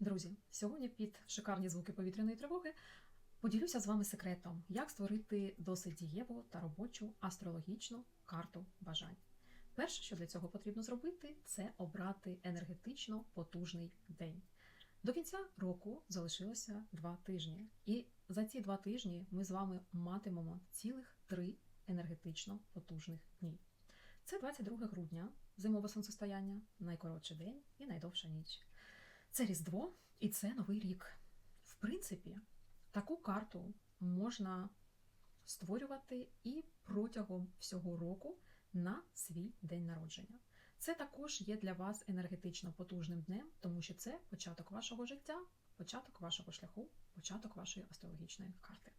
Друзі, сьогодні під шикарні звуки повітряної тривоги поділюся з вами секретом, як створити досить дієву та робочу астрологічну карту бажань. Перше, що для цього потрібно зробити, це обрати енергетично потужний день. До кінця року залишилося два тижні, і за ці два тижні ми з вами матимемо цілих три енергетично потужних дні. Це 22 грудня, зимове сонцестояння, найкоротший день і найдовша ніч. Це Різдво і це Новий рік. В принципі, таку карту можна створювати і протягом всього року на свій день народження. Це також є для вас енергетично потужним днем, тому що це початок вашого життя, початок вашого шляху, початок вашої астрологічної карти.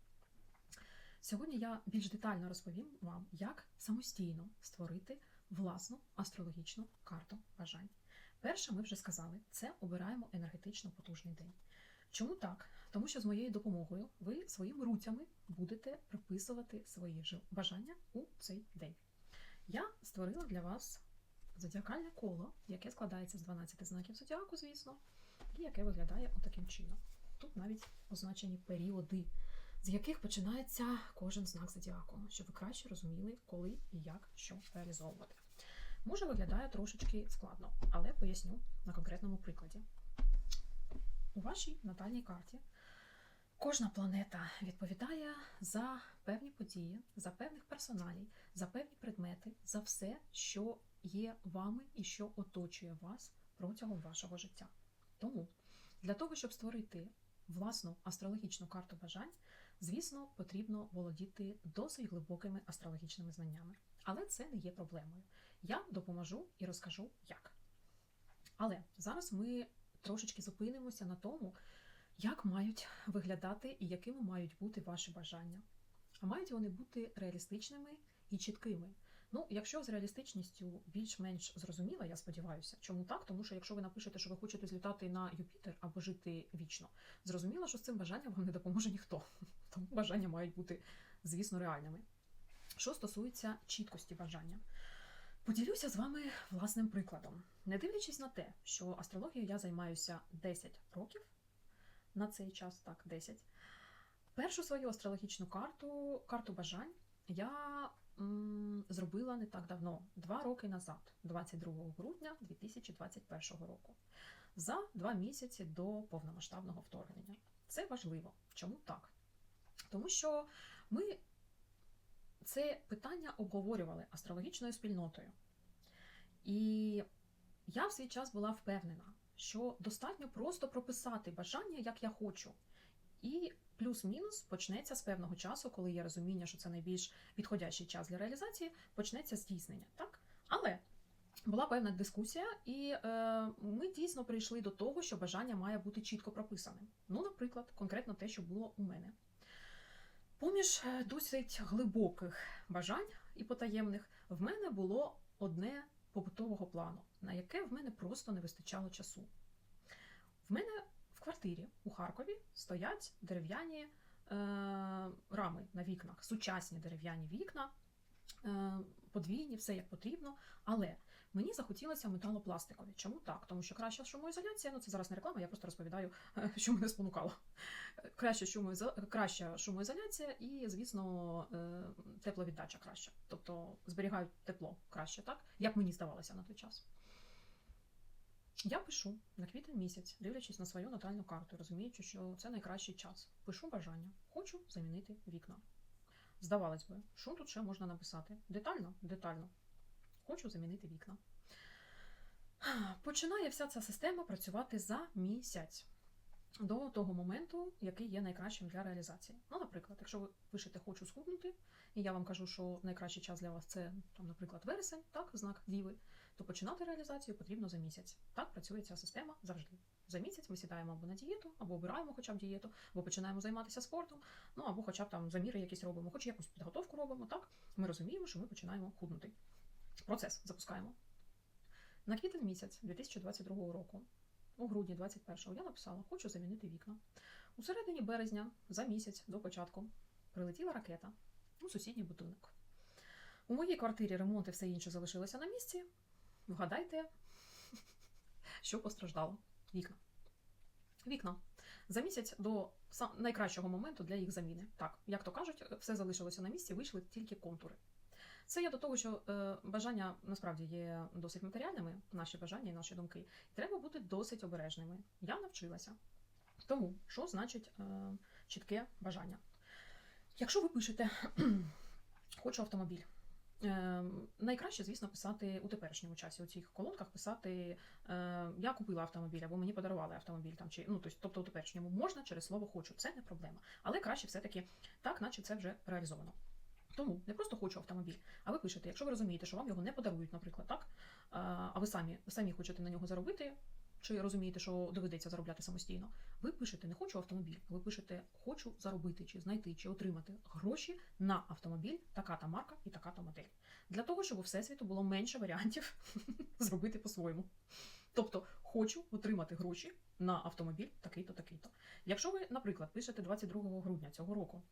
Сьогодні я більш детально розповім вам, як самостійно створити власну астрологічну карту бажань. Перше, ми вже сказали, це обираємо енергетично потужний день. Чому так? Тому що з моєю допомогою ви своїми руцями будете приписувати свої бажання у цей день. Я створила для вас зодіакальне коло, яке складається з 12 знаків зодіаку, звісно, і яке виглядає отаким чином. Тут навіть означені періоди, з яких починається кожен знак зодіаку, щоб ви краще розуміли, коли і як що реалізовувати. Може, виглядає трошечки складно, але поясню на конкретному прикладі. У вашій натальній карті кожна планета відповідає за певні події, за певних персоналій, за певні предмети, за все, що є вами і що оточує вас протягом вашого життя. Тому для того, щоб створити власну астрологічну карту бажань, звісно, потрібно володіти досить глибокими астрологічними знаннями. Але це не є проблемою. Я допоможу і розкажу як. Але зараз ми трошечки зупинимося на тому, як мають виглядати і якими мають бути ваші бажання. А мають вони бути реалістичними і чіткими. Ну, якщо з реалістичністю більш-менш зрозуміло, я сподіваюся. Чому так? Тому що якщо ви напишете, що ви хочете злітати на Юпітер або жити вічно, зрозуміло, що з цим бажанням вам не допоможе ніхто. Тому бажання мають бути, звісно, реальними. Що стосується чіткості бажання, поділюся з вами власним прикладом. Не дивлячись на те, що астрологією я займаюся 10 років, на цей час так, 10. Першу свою астрологічну карту, карту бажань, я м, зробила не так давно, два роки назад, 22 грудня 2021 року, за два місяці до повномасштабного вторгнення. Це важливо. Чому так? Тому що ми це питання обговорювали астрологічною спільнотою. І я в свій час була впевнена, що достатньо просто прописати бажання, як я хочу. І плюс-мінус почнеться з певного часу, коли є розуміння, що це найбільш підходящий час для реалізації, почнеться здійснення. Так? Але була певна дискусія, і е, ми дійсно прийшли до того, що бажання має бути чітко прописаним. Ну, наприклад, конкретно те, що було у мене. Поміж е, досить глибоких бажань і потаємних, в мене було одне побутового плану, на яке в мене просто не вистачало часу. В мене в квартирі у Харкові стоять дерев'яні е, рами на вікнах, сучасні дерев'яні вікна, е, подвійні, все як потрібно. Але мені захотілося металопластикові. Чому так? Тому що краща шумоізоляція, ну це зараз не реклама, я просто розповідаю, що мене спонукало. Краща, шумоізо... краща шумоізоляція і, звісно, е, тепловіддача краща. Тобто зберігають тепло краще, так? Як мені здавалося на той час. Я пишу на квітень місяць, дивлячись на свою натальну карту, розуміючи, що це найкращий час. Пишу бажання. Хочу замінити вікна. Здавалось би, що тут ще можна написати? Детально? Детально. Хочу замінити вікна. Починає вся ця система працювати за місяць до того моменту, який є найкращим для реалізації. Ну, наприклад, якщо ви пишете хочу схуднути, і я вам кажу, що найкращий час для вас це, там, наприклад, вересень, так, знак діви, то починати реалізацію потрібно за місяць. Так працює ця система завжди. За місяць ми сідаємо або на дієту, або обираємо хоча б дієту, або починаємо займатися спортом, ну або хоча б там заміри якісь робимо, хоч якусь підготовку робимо. Так ми розуміємо, що ми починаємо худнути. Процес запускаємо. На квітень місяць 2022 року, у грудні 21-го, я написала, хочу замінити вікна. У середині березня, за місяць до початку, прилетіла ракета у сусідній будинок. У моїй квартирі ремонт і все інше залишилося на місці. Вгадайте, що постраждало? Вікна. вікна. За місяць до найкращого моменту для їх заміни. Так, як то кажуть, все залишилося на місці, вийшли тільки контури. Це я до того, що е, бажання насправді є досить матеріальними, наші бажання і наші думки. Треба бути досить обережними. Я навчилася. Тому що значить е, чітке бажання? Якщо ви пишете хочу автомобіль. Е, найкраще, звісно, писати у теперішньому часі у цих колонках писати е, я купила автомобіль або мені подарували автомобіль там чи ну тобто, тобто у теперішньому можна через слово хочу. Це не проблема. Але краще все-таки так, наче це вже реалізовано. Тому не просто хочу автомобіль, а ви пишете, якщо ви розумієте, що вам його не подарують, наприклад, так а ви самі самі хочете на нього заробити, чи розумієте, що доведеться заробляти самостійно. Ви пишете не хочу автомобіль, ви пишете хочу заробити, чи знайти, чи отримати гроші на автомобіль, така та марка і така та модель. Для того, щоб у всесвіту було менше варіантів зробити по-своєму. Тобто, хочу отримати гроші на автомобіль такий-то, такий-то. Якщо ви, наприклад, пишете 22 грудня цього року,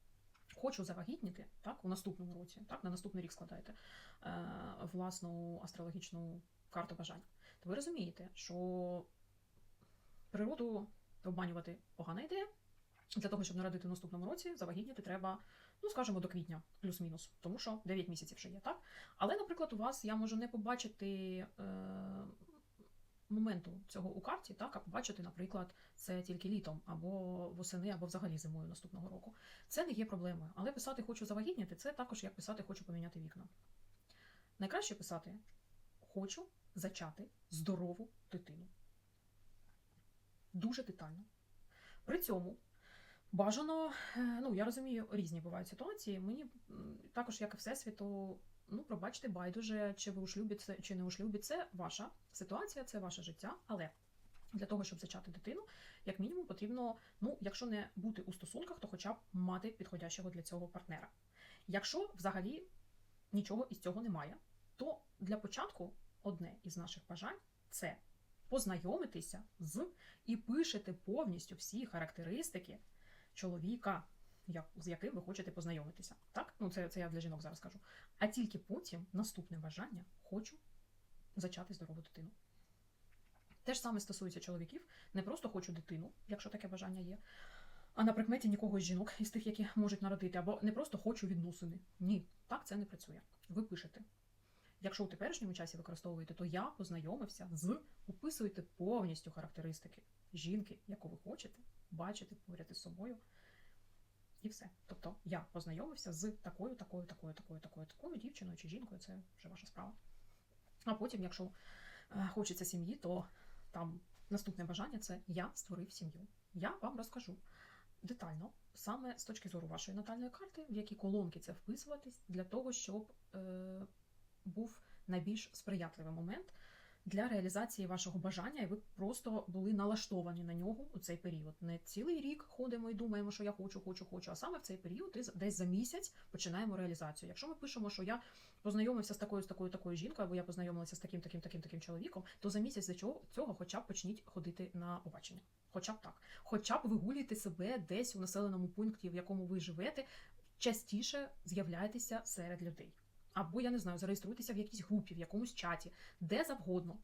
хочу завагітніти, так, у наступному році, так, на наступний рік складаєте е, власну астрологічну карту бажань, то ви розумієте, що природу обманювати погана ідея. Для того, щоб народити в наступному році, завагітніти треба, ну скажімо, до квітня, плюс-мінус, тому що 9 місяців ще є, так? Але, наприклад, у вас я можу не побачити е, моменту цього у карті, так, а побачити, наприклад, це тільки літом, або восени, або взагалі зимою наступного року. Це не є проблемою. Але писати хочу завагітніти це також як писати хочу поміняти вікна. Найкраще писати хочу зачати здорову дитину. Дуже детально. При цьому бажано, е, ну я розумію, різні бувають ситуації. Мені також, як і всесвіту, ну пробачте, байдуже, чи ви у шлюбі це чи не у шлюбі, це ваша ситуація, це ваше життя. Але для того, щоб зачати дитину, як мінімум, потрібно, ну, якщо не бути у стосунках, то хоча б мати підходящого для цього партнера. Якщо взагалі нічого із цього немає, то для початку одне із наших бажань це познайомитися з і пишете повністю всі характеристики чоловіка, з яким ви хочете познайомитися. Так? Ну, це, це я для жінок зараз кажу. А тільки потім наступне бажання хочу зачати здорову дитину. Те ж саме стосується чоловіків. Не просто хочу дитину, якщо таке бажання є, а на прикметі нікого з жінок із тих, які можуть народити, або не просто хочу відносини. Ні, так це не працює. Ви пишете. Якщо у теперішньому часі використовуєте, то я познайомився з описуєте повністю характеристики жінки, яку ви хочете бачити поряд із собою. І все. Тобто я познайомився з такою, такою, такою, такою, такою, такою дівчиною чи жінкою, це вже ваша справа. А потім, якщо е, хочеться сім'ї, то там наступне бажання це я створив сім'ю. Я вам розкажу детально, саме з точки зору вашої натальної карти, в які колонки це вписуватись, для того, щоб е, був найбільш сприятливий момент для реалізації вашого бажання, і ви просто були налаштовані на нього у цей період. Не цілий рік ходимо і думаємо, що я хочу, хочу, хочу. А саме в цей період десь- десь за місяць починаємо реалізацію. Якщо ми пишемо, що я познайомився з такою, з такою, такою жінкою, або я познайомилася з таким, таким, таким, таким чоловіком, то за місяць до цього, цього хоча б почніть ходити на побачення. Хоча б так. Хоча б вигулюйте себе десь у населеному пункті, в якому ви живете, частіше з'являйтеся серед людей. Або, я не знаю, зареєструйтеся в якійсь групі, в якомусь чаті, де завгодно.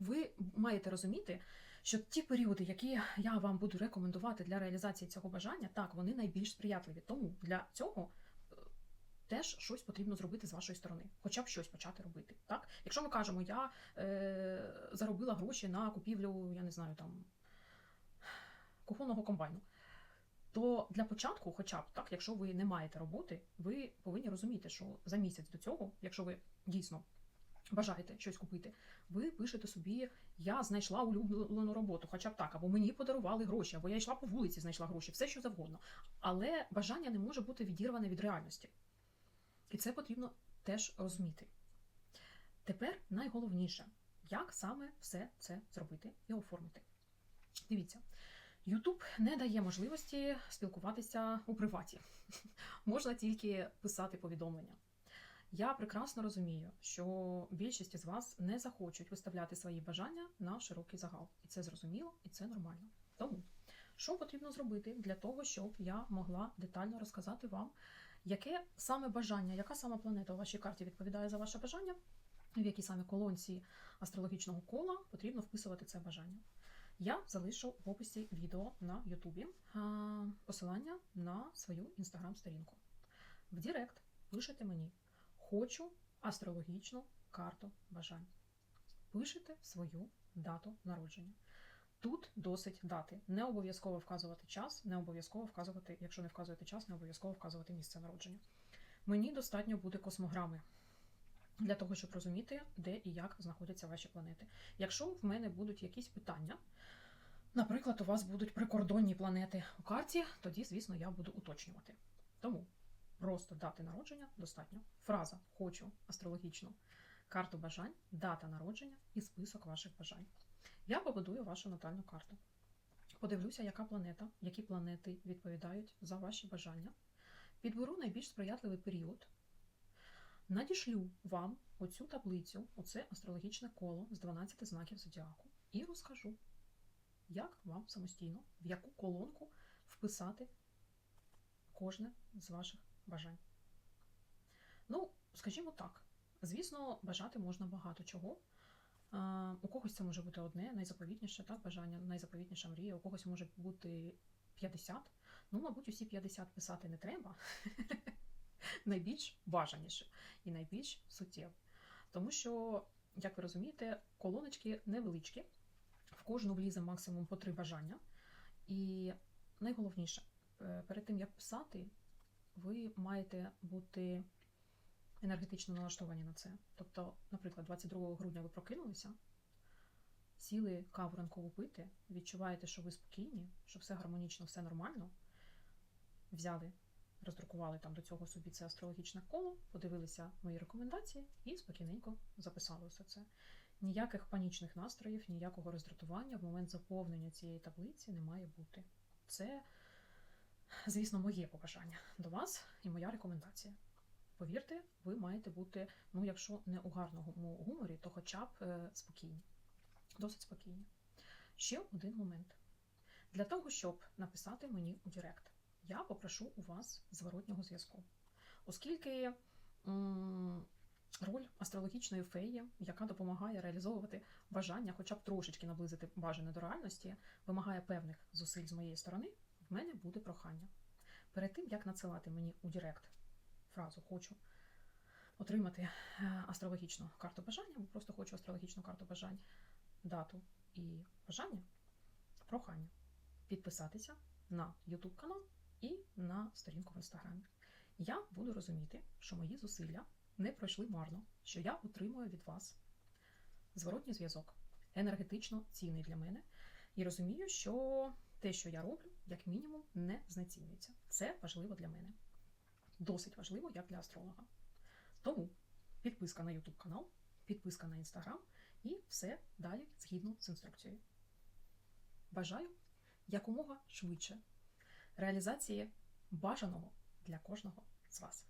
Ви маєте розуміти, що ті періоди, які я вам буду рекомендувати для реалізації цього бажання, так, вони найбільш сприятливі. Тому для цього е, теж щось потрібно зробити з вашої сторони, хоча б щось почати робити. Так? Якщо ми кажемо, я е, заробила гроші на купівлю, я не знаю, там кухонного комбайну. То для початку, хоча б так, якщо ви не маєте роботи, ви повинні розуміти, що за місяць до цього, якщо ви дійсно бажаєте щось купити, ви пишете собі, я знайшла улюблену роботу, хоча б так, або мені подарували гроші, або я йшла по вулиці, знайшла гроші, все що завгодно. Але бажання не може бути відірване від реальності. І це потрібно теж розуміти. Тепер найголовніше, як саме все це зробити і оформити. Дивіться, YouTube не дає можливості спілкуватися у приваті. Можна тільки писати повідомлення. Я прекрасно розумію, що більшість із вас не захочуть виставляти свої бажання на широкий загал. І це зрозуміло, і це нормально. Тому, що потрібно зробити для того, щоб я могла детально розказати вам, яке саме бажання, яка саме планета у вашій карті відповідає за ваше бажання, в якій саме колонці астрологічного кола потрібно вписувати це бажання. Я залишу в описі відео на Ютубі посилання на свою інстаграм-сторінку. В Директ пишете мені Хочу астрологічну карту бажань. Пишете свою дату народження. Тут досить дати. Не обов'язково вказувати час, не обов'язково вказувати, якщо не вказуєте час, не обов'язково вказувати місце народження. Мені достатньо буде космограми для того, щоб розуміти, де і як знаходяться ваші планети. Якщо в мене будуть якісь питання, наприклад, у вас будуть прикордонні планети у карті, тоді, звісно, я буду уточнювати. Тому просто дати народження достатньо. Фраза хочу астрологічну карту бажань, дата народження і список ваших бажань. Я побудую вашу натальну карту. Подивлюся, яка планета, які планети відповідають за ваші бажання. Підберу найбільш сприятливий період. Надішлю вам оцю таблицю, оце астрологічне коло з 12 знаків зодіаку, і розкажу, як вам самостійно, в яку колонку вписати кожне з ваших бажань. Ну, скажімо так, звісно, бажати можна багато чого. У когось це може бути одне, найзаповітніше так, бажання, найзаповітніша мрія, у когось може бути 50. Ну, мабуть, усі 50 писати не треба. найбільш бажаніше і найбільш суттєве. Тому що, як ви розумієте, колоночки невеличкі, в кожну влізе максимум по три бажання. І найголовніше, е, перед тим як писати, ви маєте бути енергетично налаштовані на це. Тобто, наприклад, 22 грудня ви прокинулися, сіли каву ранкову пити, відчуваєте, що ви спокійні, що все гармонічно, все нормально. Взяли, роздрукували там до цього собі це астрологічне коло, подивилися мої рекомендації і спокійненько записали все це. Ніяких панічних настроїв, ніякого роздратування в момент заповнення цієї таблиці не має бути. Це, звісно, моє побажання до вас і моя рекомендація. Повірте, ви маєте бути, ну, якщо не у гарному гуморі, то хоча б е, спокійні. Досить спокійні. Ще один момент. Для того, щоб написати мені у Директ, я попрошу у вас зворотнього зв'язку. Оскільки роль астрологічної феї, яка допомагає реалізовувати бажання, хоча б трошечки наблизити бажане до реальності, вимагає певних зусиль з моєї сторони, в мене буде прохання. Перед тим, як надсилати мені у Директ фразу хочу отримати е, астрологічну карту бажання, або просто хочу астрологічну карту бажань, дату і бажання, прохання підписатися на YouTube канал і на сторінку в інстаграмі. Я буду розуміти, що мої зусилля не пройшли марно, що я отримую від вас зворотній зв'язок, енергетично цінний для мене, і розумію, що те, що я роблю, як мінімум, не знецінюється. Це важливо для мене. Досить важливо, як для астролога. Тому підписка на YouTube канал, підписка на Instagram і все далі згідно з інструкцією. Бажаю якомога швидше реалізації бажаного для кожного з вас.